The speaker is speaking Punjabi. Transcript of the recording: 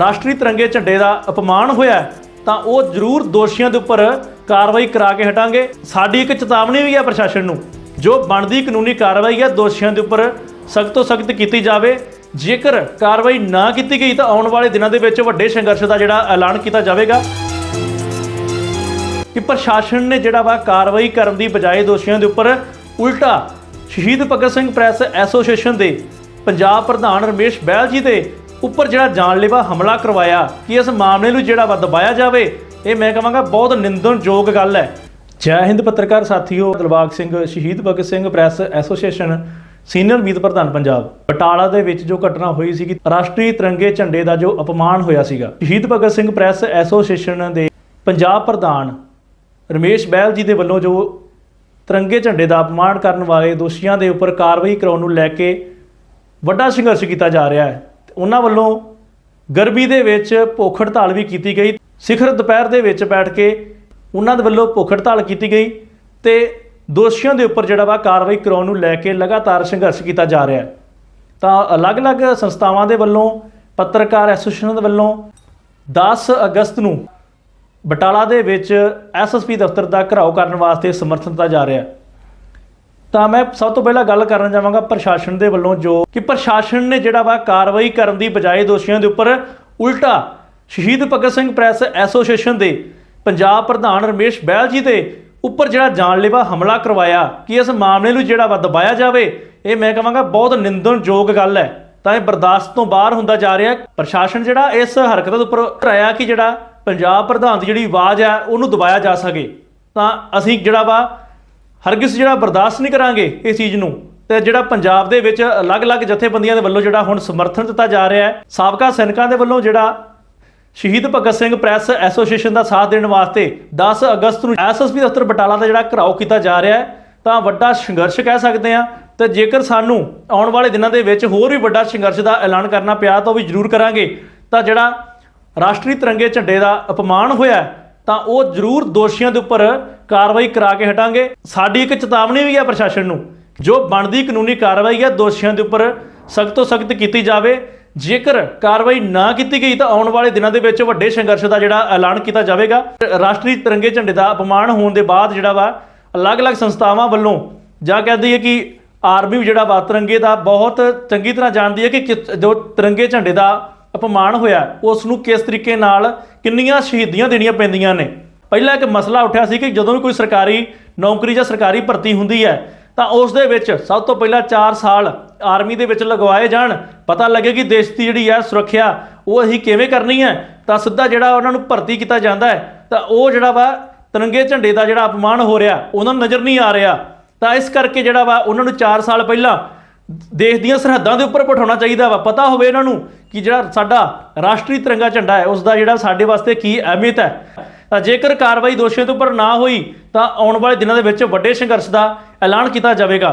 ਰਾਸ਼ਟਰੀ ਤਿਰੰਗੇ ਝੰਡੇ ਦਾ ਅਪਮਾਨ ਹੋਇਆ ਤਾਂ ਉਹ ਜ਼ਰੂਰ ਦੋਸ਼ੀਆਂ ਦੇ ਉੱਪਰ ਕਾਰਵਾਈ ਕਰਾ ਕੇ ਹਟਾਂਗੇ। ਸਾਡੀ ਇੱਕ ਚੇਤਾਵਨੀ ਵੀ ਹੈ ਪ੍ਰਸ਼ਾਸਨ ਨੂੰ, ਜੋ ਬਣਦੀ ਕਾਨੂੰਨੀ ਕਾਰਵਾਈ ਹੈ, ਦੋਸ਼ੀਆਂ ਦੇ ਉੱਪਰ ਸਖਤ ਤੋਂ ਸਖਤ ਕੀਤੀ ਜਾਵੇ। ਜੇਕਰ ਕਾਰਵਾਈ ਨਾ ਕੀਤੀ ਗਈ, ਤਾਂ ਆਉਣ ਵਾਲੇ ਦਿਨਾਂ ਦੇ ਵਿੱਚ ਵੱਡੇ ਸੰਘਰਸ਼ ਦਾ ਜਿਹੜਾ ਐਲਾਨ ਕੀਤਾ ਜਾਵੇਗਾ। ਕਿ ਪ੍ਰਸ਼ਾਸਨ ਨੇ ਜਿਹੜਾ ਵਾ ਕਾਰਵਾਈ ਕਰਨ ਦੀ ਬਜਾਏ ਦੋਸ਼ੀਆਂ ਦੇ ਉੱਪਰ ਉਲਟਾ ਸ਼ਹੀਦ ਭਗਤ ਸਿੰਘ ਪ੍ਰੈਸ ਐਸੋਸੀਏਸ਼ਨ ਦੇ ਪੰਜਾਬ ਪ੍ਰਧਾਨ ਰਮੇਸ਼ ਬਹਿਲ ਜੀ ਦੇ ਉੱਪਰ ਜਿਹੜਾ ਜਾਨਲੇਵਾ ਹਮਲਾ ਕਰਵਾਇਆ, ਕਿ ਇਸ ਮਾਮਲੇ ਨੂੰ ਜਿਹੜਾ ਵਾ ਦਬਾਇਆ ਜਾਵੇ, ਇਹ ਮੈਂ ਕਹਾਂਗਾ ਬਹੁਤ ਨਿੰਦਣਯੋਗ ਗੱਲ ਹੈ। ਜੈ ਹਿੰਦ ਪੱਤਰਕਾਰ ਸਾਥੀਓ, Dilbagh Singh, Shaheed Bhagat Singh press association, senior ਮੀਤ ਪ੍ਰਧਾਨ ਪੰਜਾਬ। ਬਟਾਲਾ ਦੇ ਵਿੱਚ ਜੋ ਘਟਨਾ ਹੋਈ ਸੀ ਕਿ ਰਾਸ਼ਟਰੀ ਤਿਰੰਗੇ ਝੰਡੇ ਦਾ ਜੋ ਅਪਮਾਨ ਹੋਇਆ ਸੀਗਾ, ਸ਼ਹੀਦ ਭਗਤ ਸਿੰਘ ਪ੍ਰੈਸ ਐਸੋਸੀਏਸ਼ਨ ਦੇ ਪੰਜਾਬ ਪ੍ਰਧਾਨ ਰਮੇਸ਼ ਬਹਿਲ ਜੀ ਦੇ ਵੱਲੋਂ ਜੋ ਤਿਰੰਗੇ ਝੰਡੇ ਦਾ ਅਪਮਾਨ ਕਰਨ ਵਾਲੇ ਦੋਸ਼ੀਆਂ ਦੇ ਉੱਪਰ ਕਾਰਵਾਈ ਕਰਾਉਣ ਨੂੰ ਲੈ ਕੇ ਵੱਡਾ ਸੰਘਰਸ਼ ਕੀਤਾ ਜਾ ਰਿਹਾ ਹੈ। ਉਹਨਾਂ ਵੱਲੋਂ ਗਰਮੀ ਦੇ ਵਿੱਚ ਭੁੱਖ ਹੜਤਾਲ ਵੀ ਕੀਤੀ ਗਈ। ਸਿਖਰ ਦੁਪਹਿਰ ਦੇ ਵਿੱਚ ਬੈਠ ਕੇ ਉਹਨਾਂ ਦੇ ਵੱਲੋਂ ਭੁੱਖ ਹੜਤਾਲ ਕੀਤੀ ਗਈ ਤੇ ਦੋਸ਼ੀਆਂ ਦੇ ਉੱਪਰ ਜਿਹੜਾ ਵਾ ਕਾਰਵਾਈ ਕਰਾਉਣ ਨੂੰ ਲੈ ਕੇ ਲਗਾਤਾਰ ਸੰਘਰਸ਼ ਕੀਤਾ ਜਾ ਰਿਹਾ ਹੈ। ਤਾਂ ਅਲੱਗ-ਅਲੱਗ ਸੰਸਥਾਵਾਂ ਦੇ ਵੱਲੋਂ, ਪੱਤਰਕਾਰ ਐਸੋਸੀਏਸ਼ਨ ਦੇ ਵੱਲੋਂ 10 ਅਗਸਤ ਨੂੰ ਬਟਾਲਾ ਦੇ ਵਿੱਚ ਐਸਐਸਪੀ ਦਫ਼ਤਰ ਦਾ ਘਰਾਓ ਕਰਨ ਵਾਸਤੇ ਸਮਰਥਨ ਦਿੱਤਾ ਜਾ ਰਿਹਾ ਹੈ। ਤਾਂ ਮੈਂ ਸਭ ਤੋਂ ਪਹਿਲਾਂ ਗੱਲ ਕਰਨ ਜਾਵਾਂਗਾ ਪ੍ਰਸ਼ਾਸਨ ਦੇ ਵੱਲੋਂ ਜੋ ਕਿ ਪ੍ਰਸ਼ਾਸਨ ਨੇ ਜਿਹੜਾ ਵਾ ਕਾਰਵਾਈ ਕਰਨ ਦੀ ਬਜਾਏ ਦੋਸ਼ੀਆਂ ਦੇ ਉੱਪਰ ਉਲਟਾ ਸ਼ਹੀਦ ਭਗਤ ਸਿੰਘ ਪ੍ਰੈਸ ਐਸੋਸੀਏਸ਼ਨ ਦੇ ਪੰਜਾਬ ਪ੍ਰਧਾਨ ਰਮੇਸ਼ ਬਹਿਲ ਜੀ ਦੇ ਉੱਪਰ ਜਿਹੜਾ ਜਾਨਲੇਵਾ ਹਮਲਾ ਕਰਵਾਇਆ, ਕਿ ਇਸ ਮਾਮਲੇ ਨੂੰ ਜਿਹੜਾ ਵਾ ਦਬਾਇਆ ਜਾਵੇ, ਇਹ ਮੈਂ ਕਹਾਂਗਾ ਬਹੁਤ ਨਿੰਦਣਯੋਗ ਗੱਲ ਹੈ। ਤਾਂ ਇਹ ਬਰਦਾਸ਼ਤ ਤੋਂ ਬਾਹਰ ਹੁੰਦਾ ਜਾ ਰਿਹਾ ਪ੍ਰਸ਼ਾਸਨ ਜਿਹੜਾ ਇਸ ਹਰਕਤ ਦੇ ਉੱਪਰ ਉਤਰਾਇਆ ਕਿ ਜਿਹੜਾ ਪੰਜਾਬ ਪ੍ਰਧਾਨ ਦੀ ਜਿਹੜੀ ਆਵਾਜ਼ ਹੈ, ਉਹਨੂੰ ਦਬਾਇਆ ਜਾ ਸਕੇ। ਤਾਂ ਅਸੀਂ ਜਿਹੜਾ ਵਾ ਹਰਗਿਜ਼ ਜਿਹੜਾ ਬਰਦਾਸ਼ਤ ਨਹੀਂ ਕਰਾਂਗੇ ਇਸ ਚੀਜ਼ ਨੂੰ, ਤੇ ਜਿਹੜਾ ਪੰਜਾਬ ਦੇ ਵਿੱਚ ਅਲੱਗ-ਅਲੱਗ ਜਥੇਬੰਦੀਆਂ ਦੇ ਵੱਲੋਂ ਜਿਹੜਾ ਹੁਣ ਸਮਰਥਨ ਦਿੱਤਾ ਜਾ ਰਿਹਾ ਹੈ, ਸਾਬਕਾ ਸੈਨਿਕਾਂ ਦੇ ਵੱਲੋਂ ਜਿਹੜਾ ਸ਼ਹੀਦ ਭਗਤ ਸਿੰਘ ਪ੍ਰੈਸ ਐਸੋਸੀਏਸ਼ਨ ਦਾ ਸਾਥ ਦੇਣ ਵਾਸਤੇ 10 ਅਗਸਤ ਨੂੰ ਐਸਐਸਪੀ ਦਫ਼ਤਰ ਬਟਾਲਾ ਦਾ ਜਿਹੜਾ ਘਰਾਓ ਕੀਤਾ ਜਾ ਰਿਹਾ ਹੈ, ਤਾਂ ਵੱਡਾ ਸੰਘਰਸ਼ ਕਹਿ ਸਕਦੇ ਆ ਤੇ ਜੇਕਰ ਸਾਨੂੰ ਆਉਣ ਵਾਲੇ ਦਿਨਾਂ ਦੇ ਵਿੱਚ ਹੋਰ ਵੀ ਵੱਡਾ ਸੰਘਰਸ਼ ਦਾ ਐਲਾਨ ਕਰਨਾ ਪਿਆ ਤਾਂ ਉਹ ਵੀ ਜ਼ਰੂਰ ਕਰਾਂਗੇ, ਤਾਂ ਜਿਹੜਾ ਰਾਸ਼ਟਰੀ ਤਿਰੰਗੇ ਝੰਡੇ ਦਾ ਅਪਮਾਨ ਹੋਇਆ ਤਾਂ ਉਹ ਜ਼ਰੂਰ ਦੋਸ਼ੀਆਂ ਦੇ ਉੱਪਰ ਕਾਰਵਾਈ ਕਰਾ ਕੇ ਹਟਾਂਗੇ। ਸਾਡੀ ਇੱਕ ਚੇਤਾਵਨੀ ਵੀ ਹੈ ਪ੍ਰਸ਼ਾਸਨ ਨੂੰ, ਜੋ ਬਣਦੀ ਕਾਨੂੰਨੀ ਕਾਰਵਾਈ ਹੈ ਦੋਸ਼ੀਆਂ ਦੇ ਉੱਪਰ ਸਖਤ ਤੋਂ ਸਖਤ ਕੀਤੀ ਜਾਵੇ। ਜੇਕਰ ਕਾਰਵਾਈ ਨਾ ਕੀਤੀ ਗਈ ਤਾਂ ਆਉਣ ਵਾਲੇ ਦਿਨਾਂ ਦੇ ਵਿੱਚ ਵੱਡੇ ਸੰਘਰਸ਼ ਦਾ ਜਿਹੜਾ ਐਲਾਨ ਕੀਤਾ ਜਾਵੇਗਾ। ਰਾਸ਼ਟਰੀ ਤਿਰੰਗੇ ਝੰਡੇ ਦਾ ਅਪਮਾਨ ਹੋਣ ਦੇ ਬਾਅਦ ਜਿਹੜਾ ਵਾ, ਅਲੱਗ-ਅਲੱਗ ਸੰਸਥਾਵਾਂ ਵੱਲੋਂ ਜਾਂ ਕਹਦੀ ਹੈ ਕਿ ਆਰਮੀ ਵੀ ਜਿਹੜਾ ਵਾ, ਤਿਰੰਗੇ ਦਾ ਬਹੁਤ ਚੰਗੀ ਤਰ੍ਹਾਂ ਜਾਣਦੀ ਹੈ ਕਿ ਜੋ ਤਿਰੰਗੇ ਝੰਡੇ ਦਾ ਅਪਮਾਨ ਹੋਇਆ। ਉਸ ਨੂੰ ਕਿਸ ਤਰੀਕੇ ਨਾਲ ਕਿੰਨੀਆਂ ਸ਼ਹੀਦੀਆਂ ਦੇਣੀਆਂ ਪੈਂਦੀਆਂ ਨੇ? ਪਹਿਲਾਂ ਇੱਕ ਮਸਲਾ ਉੱਠਿਆ ਸੀ ਕਿ ਜਦੋਂ ਵੀ ਕੋਈ ਸਰਕਾਰੀ ਨੌਕਰੀ ਜਾਂ ਸਰਕਾਰੀ ਭਰਤੀ ਹੁੰਦੀ ਹੈ, ਤਾਂ ਉਸ ਦੇ ਵਿੱਚ ਸਭ ਤੋਂ ਪਹਿਲਾਂ 4 ਸਾਲ ਆਰਮੀ ਦੇ ਵਿੱਚ ਲਗਵਾਏ ਜਾਣ। ਪਤਾ ਲੱਗੇ ਕਿ ਦੇਸ਼ ਦੀ ਜਿਹੜੀ ਹੈ ਸੁਰੱਖਿਆ, ਉਹ ਅਸੀਂ ਕਿਵੇਂ ਕਰਨੀ ਹੈ, ਤਾਂ ਸਿੱਧਾ ਜਿਹੜਾ ਉਹਨਾਂ ਨੂੰ ਭਰਤੀ ਕੀਤਾ ਜਾਂਦਾ ਹੈ, ਤਾਂ ਉਹ ਜਿਹੜਾ ਵਾ ਤਿਰੰਗੇ ਝੰਡੇ ਦਾ ਜਿਹੜਾ ਅਪਮਾਨ ਹੋ ਰਿਹਾ, ਉਹਨਾਂ ਨੂੰ ਨਜ਼ਰ ਨਹੀਂ ਆ ਰਿਹਾ। ਤਾਂ ਇਸ ਕਰਕੇ ਜਿਹੜਾ ਵਾ ਉਹਨਾਂ ਨੂੰ 4 ਸਾਲ ਪਹਿਲਾਂ ਦੇਸ਼ ਦੀਆਂ ਸਰਹੱਦਾਂ ਦੇ ਉੱਪਰ ਬਿਠਾਉਣਾ ਚਾਹੀਦਾ ਵਾ। ਪਤਾ ਹੋਵੇ ਇਹਨਾਂ ਨੂੰ ਕਿ ਜਿਹੜਾ ਸਾਡਾ ਰਾਸ਼ਟਰੀ ਤਿਰੰਗਾ ਝੰਡਾ ਹੈ ਉਸ ਦਾ ਜਿਹੜਾ ਸਾਡੇ ਵਾਸਤੇ ਕੀ ਅਹਿਮੀਅਤ ਹੈ। ਤਾਂ ਜੇਕਰ ਕਾਰਵਾਈ ਦੋਸ਼ੀਆਂ ਦੇ ਉੱਪਰ ਨਾ ਹੋਈ, ਤਾਂ ਆਉਣ ਵਾਲੇ ਦਿਨਾਂ ਦੇ ਵਿੱਚ ਵੱਡੇ ਸੰਘਰਸ਼ ਦਾ ਐਲਾਨ ਕੀਤਾ ਜਾਵੇਗਾ।